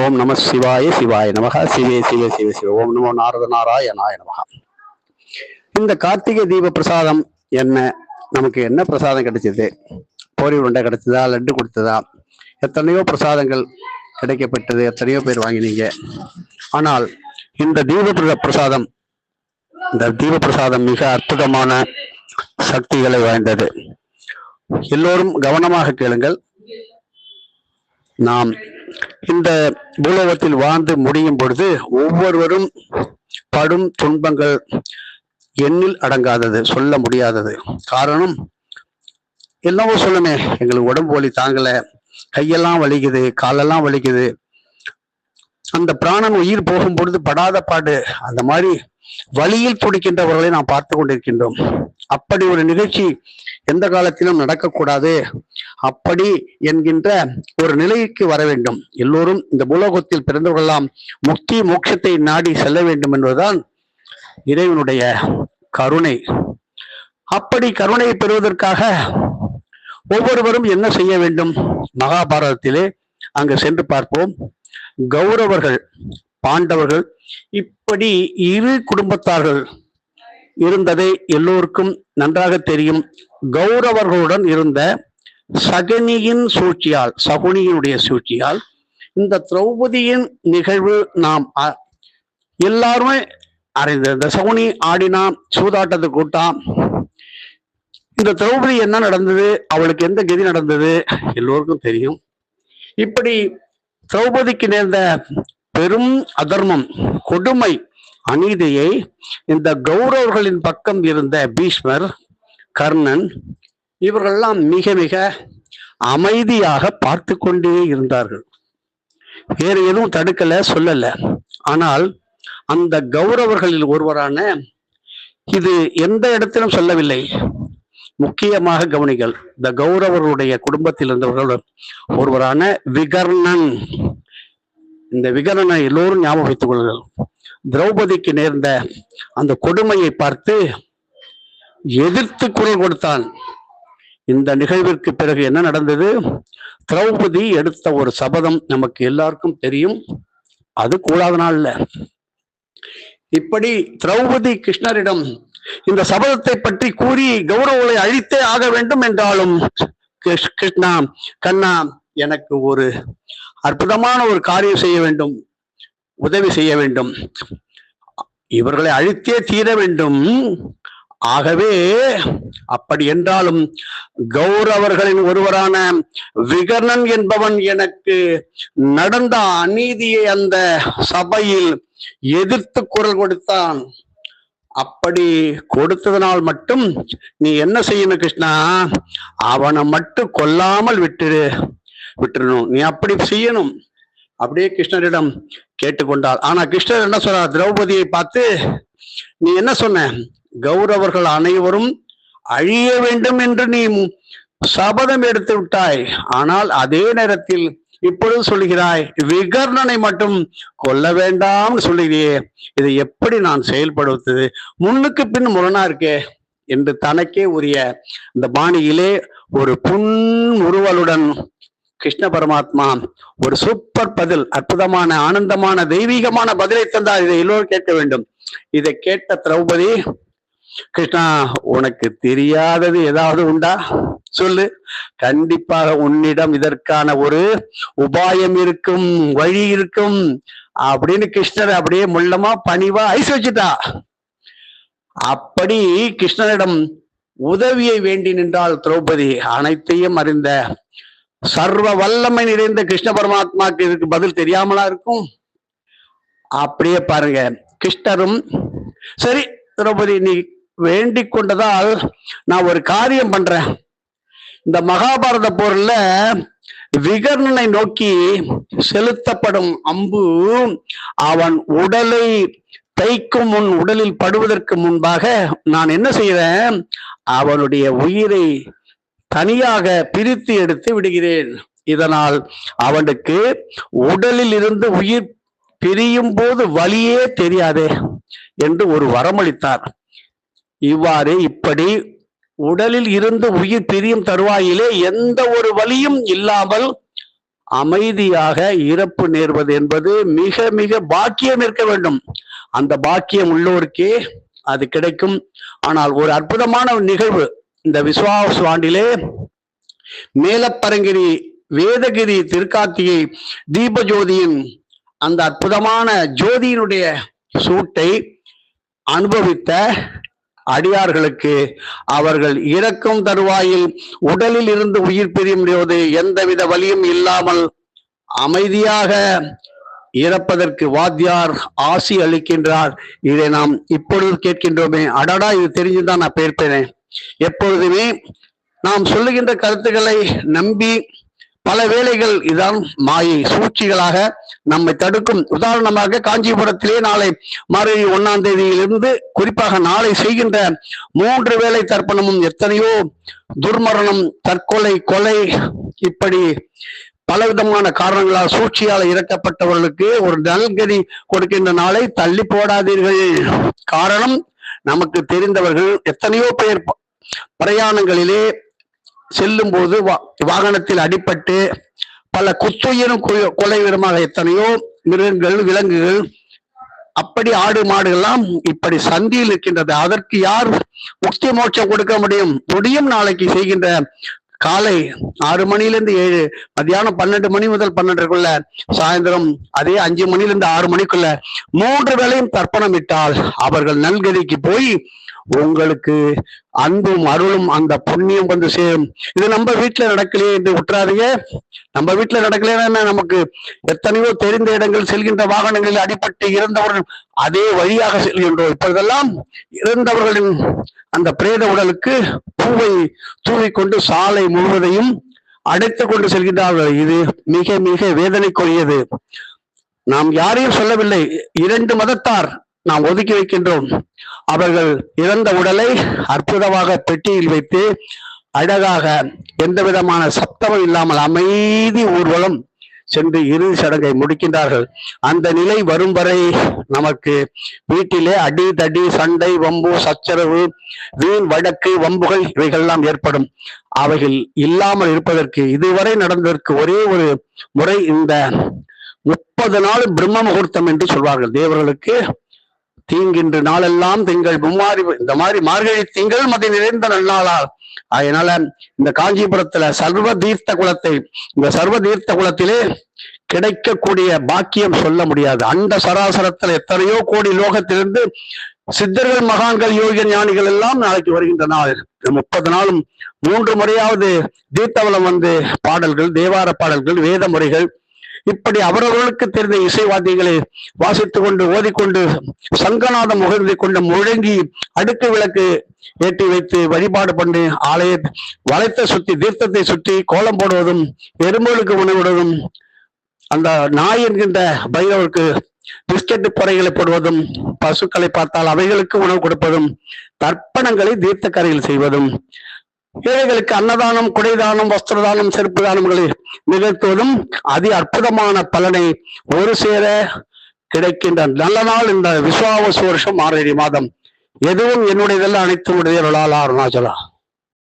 ஓம் நம சிவாய சிவாய நமக. சிவே சிவே சிவ சிவ. ஓம் நமோ நாரத நாராய நாய நமக. இந்த கார்த்திகை தீப பிரசாதம் என்ன? நமக்கு என்ன பிரசாதம் கிடைச்சது? போரி உருண்டை கிடைச்சதா? லட்டு கொடுத்ததா? எத்தனையோ பிரசாதங்கள் கிடைக்கப்பட்டது. எத்தனையோ பேர் வாங்கினீங்க. ஆனால் இந்த தீப பிரசாதம் இந்த தீப பிரசாதம் மிக அற்புதமான சக்திகளை வாய்ந்தது. எல்லோரும் கவனமாக கேளுங்கள். நாம் இந்த பூலோகத்தில் வாழ்ந்து முடியும் பொழுது ஒவ்வொருவரும் படும் துன்பங்கள் எண்ணில் அடங்காதது சொல்ல முடியாதது. காரணம் என்னவோ சொல்லுமே எங்களுக்கு உடம்பு வலி தாங்கல கையெல்லாம் வலிக்குது காலெல்லாம் வலிக்குது. அந்த பிராணம் உயிர் போகும் பொழுது படாத பாடு அந்த மாதிரி வழியில் துடிக்கின்றவர்களை நாம் பார்த்து கொண்டிருக்கின்றோம். அப்படி ஒரு நிகழ்ச்சி எந்த காலத்திலும் நடக்கக்கூடாது. அப்படி என்கின்ற ஒரு நிலைக்கு வர வேண்டும். எல்லோரும் இந்த பூலோகத்தில் பிறந்தவர்களெல்லாம் முக்தி மோட்சத்தை நாடி செல்ல வேண்டும் என்பதுதான் இறைவனுடைய கருணை. அப்படி கருணையை பெறுவதற்காக ஒவ்வொருவரும் என்ன செய்ய வேண்டும்? மகாபாரதத்திலே அங்கு சென்று பார்ப்போம். கௌரவர்கள் பாண்டவர்கள் இப்படி இரு குடும்பத்தார்கள் இருந்ததை எல்லோருக்கும் நன்றாக தெரியும். கௌரவர்களுடன் இருந்த சகனியின் சூழ்ச்சியால் சகுனியினுடைய சூழ்ச்சியால் இந்த திரௌபதியின் நிகழ்வு நாம் அ- எல்லாருமே அறிந்த இந்த சகுனி ஆடினா சூதாட்டத்தை கூட்டான் இந்த திரௌபதி என்ன நடந்தது அவளுக்கு எந்த கதி நடந்தது எல்லோருக்கும் தெரியும். இப்படி திரௌபதிக்கு நேர்ந்த பெரும் அதர்மம் கொடுமை அநீதியை இந்த கௌரவர்களின் பக்கம் இருந்த பீஷ்மர் கர்ணன் இவர்கள்லாம் மிக மிக அமைதியாக பார்த்து கொண்டே இருந்தார்கள். வேறு எதுவும் தடுக்கல சொல்லல. ஆனால் அந்த கௌரவர்களில் ஒருவரான இது எந்த இடத்திலும் சொல்லவில்லை. முக்கியமாக கவனிகள் இந்த கௌரவர்களுடைய குடும்பத்தில் இருந்தவர்கள் ஒருவரான விகர்ணன். இந்த விகரனை எல்லோரும் ஞாபகம் வைத்துக் கொள்ளுங்கள். திரௌபதிக்கு நேர்ந்த அந்த கொடுமையை பார்த்து எதிர்த்து குரல் கொடுத்தான். இந்த நிகழ்விற்கு பிறகு என்ன நடந்தது? திரௌபதி எடுத்த ஒரு சபதம் நமக்கு எல்லாருக்கும் தெரியும். அது கூடாத நாள்ல இப்படி திரௌபதி கிருஷ்ணரிடம் இந்த சபதத்தை பற்றி கூறி கௌரவங்களை அழித்தே ஆக வேண்டும் என்றாலும் கிருஷ்ணா கண்ணா எனக்கு ஒரு அற்புதமான ஒரு காரியம் செய்ய வேண்டும் உதவி செய்ய வேண்டும். இவர்களை அழித்தே தீர வேண்டும். ஆகவே அப்படி என்றாலும் கௌரவர்களின் ஒருவரான விகர்ணன் என்பவன் எனக்கு நடந்த அநீதியை அந்த சபையில் எதிர்த்து குரல் கொடுத்தான். அப்படி கொடுத்ததனால் மட்டும் நீ என்ன செய்யணும் கிருஷ்ணா? அவனை மட்டும் கொல்லாமல் விட்டுரு. விட்டுறணும். நீ அப்படி செய்யணும். அப்படியே கிருஷ்ணரிடம் கேட்டுக்கொண்டாள். ஆனா கிருஷ்ணர் என்ன சொல்றார்? திரௌபதியை பார்த்து நீ என்ன சொன்ன? கௌரவர்கள் அனைவரும் அழிய வேண்டும் என்று நீ சபதம் எடுத்து விட்டாய். ஆனால் அதே நேரத்தில் இப்பொழுது சொல்லுகிறாய் விகர்ணனை மட்டும் கொல்ல வேண்டாம்னு சொல்லுகிறியே இதை எப்படி நான் செயல்படுத்துது முன்னுக்கு பின் முரணா இருக்கே என்று தனக்கே உரிய இந்த பாணியிலே ஒரு புன் உருவலுடன் கிருஷ்ண பரமாத்மா ஒரு சூப்பர் பதில் அற்புதமான ஆனந்தமான தெய்வீகமான பதிலை தந்தார். இதை எல்லோரும் கேட்க வேண்டும். இதை கேட்ட திரௌபதி கிருஷ்ணா உனக்கு தெரியாதது ஏதாவது உண்டா? சொல்லு. கண்டிப்பாக உன்னிடம் இதற்கான ஒரு உபாயம் இருக்கும் வழி இருக்கும் அப்படின்னு கிருஷ்ணர் அப்படியே முள்ளமா பணிவா ஐஸ் வச்சுட்டா. அப்படி கிருஷ்ணனிடம் உதவியை வேண்டி நின்றால் திரௌபதி. அனைத்தையும் அறிந்த சர்வ வல்லமை நிறைந்த கிருஷ்ண பரமாத்மாக்கு இதுக்கு பதில் தெரியாமலா இருக்கும்? அப்படியே பாருங்க. கிருஷ்ணரும் சரி திரௌபதி நீ வேண்டிக் கொண்டதால் நான் ஒரு காரியம் பண்றேன். இந்த மகாபாரத போர்ல விகர்ணனை நோக்கி செலுத்தப்படும் அம்பு அவன் உடலை தைக்கும் முன் உடலில் படுவதற்கு முன்பாக நான் என்ன செய்கிறேன் அவனுடைய உயிரை தனியாக பிரித்து எடுத்து விடுகிறேன். இதனால் அவனுக்கு உடலில் இருந்து உயிர் பிரியும் போது வலியே தெரியாதே என்று ஒரு வரமளித்தார். இவ்வாறு இப்படி உடலில் இருந்து உயிர் பிரியும் தருவாயிலே எந்த ஒரு வழியும் இல்லாமல் அமைதியாக இறப்பு நேர்வது என்பது மிக மிக பாக்கியம் இருக்க வேண்டும். அந்த பாக்கியம் உள்ளோருக்கே அது கிடைக்கும். ஆனால் ஒரு அற்புதமான நிகழ்வு. இந்த விஸ்வாச ஆண்டிலே மேலப்பரங்கிரி வேதகிரி திருக்காத்தியை தீபஜோதியின் அந்த அற்புதமான ஜோதியினுடைய சூட்டை அனுபவித்த அடியார்களுக்கு அவர்கள் இறக்கும் தருவாயில் உடலில் இருந்து உயிர் பிரியும் போது எந்தவித வலியும் இல்லாமல் அமைதியாக இறப்பதற்கு வாத்தியார் ஆசி அளிக்கின்றார். இதை நாம் இப்பொழுது கேட்கின்றோமே. அடடா இது தெரிஞ்சுதான் நான் பேர்ப்பேனேன் எப்பொழுதுமே நாம் சொல்லுகின்ற கருத்துக்களை நம்பி பல வேளைகள் இதான் மாயை சூழ்ச்சிகளாக நம்மை தடுக்கும். உதாரணமாக காஞ்சிபுரத்திலே நாளை மார்கழி ஒன்னாம் தேதியிலிருந்து குறிப்பாக நாளை செய்கின்ற மூன்று வேளை தர்ப்பணமும் எத்தனையோ துர்மரணம் தற்கொலை கொலை இப்படி பலவிதமான காரணங்களால் சூழ்ச்சியால் இறக்கப்பட்டவர்களுக்கு ஒரு நல்கதி கொடுக்கின்ற நாளை தள்ளி போடாதீர்கள். காரணம் நமக்கு தெரிந்தவர்கள் எத்தனையோ பேர் பிரயாணங்களிலே செல்லும் போது வாகனத்தில் அடிபட்டு பல குத்துயிரும் கொ- எத்தனையோ மிருகங்கள் விலங்குகள் அப்படி ஆடு மாடுகள்லாம் இப்படி சந்தியில் இருக்கின்றது அதற்கு யார் முக்தி மோட்சம் கொடுக்க முடியும்? முடியும் நாளைக்கு செய்கின்ற காலை ஆறு மணியிலிருந்து ஏழு மத்தியானம் பன்னெண்டு மணி முதல் பன்னெண்டுக்குள்ள சாயந்தரம் அதே அஞ்சு மணியிலிருந்து ஆறு மணிக்குள்ள மூன்று வேளையும் தர்ப்பணம் இட்டால் அவர்கள் நல்கதிக்கு போய் உங்களுக்கு அன்பும் அருளும் அந்த புண்ணியம் வந்து சேரும். இது நம்ம வீட்டுல நடக்கலையே என்று விட்டுறாதீங்க நம்ம வீட்டுல நடக்கலைன்னா நமக்கு எத்தனையோ தெரிந்த இடங்கள் செல்கின்ற வாகனங்களில் அடிபட்டு இறந்தவர்கள் அதே வழியாக செல்கின்றோம். இப்பொழுதெல்லாம் இறந்தவர்களின் அந்த பிரேத உடலுக்கு பூவை தூவிக்கொண்டு சாலை முழுவதையும் அடைத்துக் கொண்டு செல்கின்றார்கள். இது மிக மிக வேதனைக்குரியது. நாம் யாரையும் சொல்லவில்லை. இரண்டு மதத்தார் நாம் ஒதுக்கி வைக்கின்றோம். அவர்கள் இறந்த உடலை அற்புதமாக பெட்டியில் வைத்து அழகாக எந்த விதமான சப்தமும் இல்லாமல் அமைதி ஊர்வலம் சென்று இறுதி சடங்கை முடிக்கின்றார்கள். அந்த நிலை வரும் வரை நமக்கு வீட்டிலே அடி தடி சண்டை வம்பு சச்சரவு வீண் வழக்கு வம்புகள் இவைகள்லாம் ஏற்படும். அவைகள் இல்லாமல் இருப்பதற்கு இதுவரை நடந்ததற்கு ஒரே ஒரு முறை இந்த முப்பது நாள் பிரம்ம முகூர்த்தம் என்று சொல்வார்கள். தேவர்களுக்கு தீங்கின்ற நாளெல்லாம் திங்கள் மும்மாறி இந்த மாதிரி மார்கழி திங்கள் மதி நிறைந்த நன்னாளால். அதனால இந்த காஞ்சிபுரத்துல சர்வ தீர்த்த குலத்தை இந்த சர்வ தீர்த்த குலத்திலே கிடைக்கக்கூடிய பாக்கியம் சொல்ல முடியாது. அண்ட சராசரத்துல எத்தனையோ கோடி லோகத்திலிருந்து சித்தர்கள் மகான்கள் யோக ஞானிகள் எல்லாம் நாளைக்கு வருகின்ற நாள். முப்பது நாளும் மூன்று முறையாவது தீர்த்தவலம் வந்து பாடல்கள் தேவார பாடல்கள் வேத முறைகள் இப்படி அவரவர்களுக்கு தெரிந்த இசைவாத்தியங்களை வாசித்துக் கொண்டு ஓதிக்கொண்டு சங்கநாதம் முகர்ந்தை கொண்டு முழங்கி அடுக்கு விளக்கு ஏற்றி வைத்து வழிபாடு பண்ணி ஆலய வளைத்த சுத்தி தீர்த்தத்தை சுற்றி கோலம் போடுவதும் எறும்புகளுக்கு உணவிடுவதும் அந்த நாய் என்கின்ற பைரவருக்கு பிஸ்கெட்டு பொறைகளை போடுவதும் பசுக்களை பார்த்தால் அவைகளுக்கு உணவு கொடுப்பதும் தர்ப்பணங்களை தீர்த்த கரையில் செய்வதும் ஏழைகளுக்கு அன்னதானம் குடைதானம் வஸ்திரதானம் செருப்பு தானங்களை நிகழ்த்துவதும் அதி அற்புதமான பலனை ஒரு சேர கிடைக்கின்ற நல்ல நாள் இந்த விஸ்வாவசு வருஷம் ஆறடி மாதம். எதுவும் என்னுடையதெல்லாம் அனைத்து உடையவர்களால் அருணாச்சலா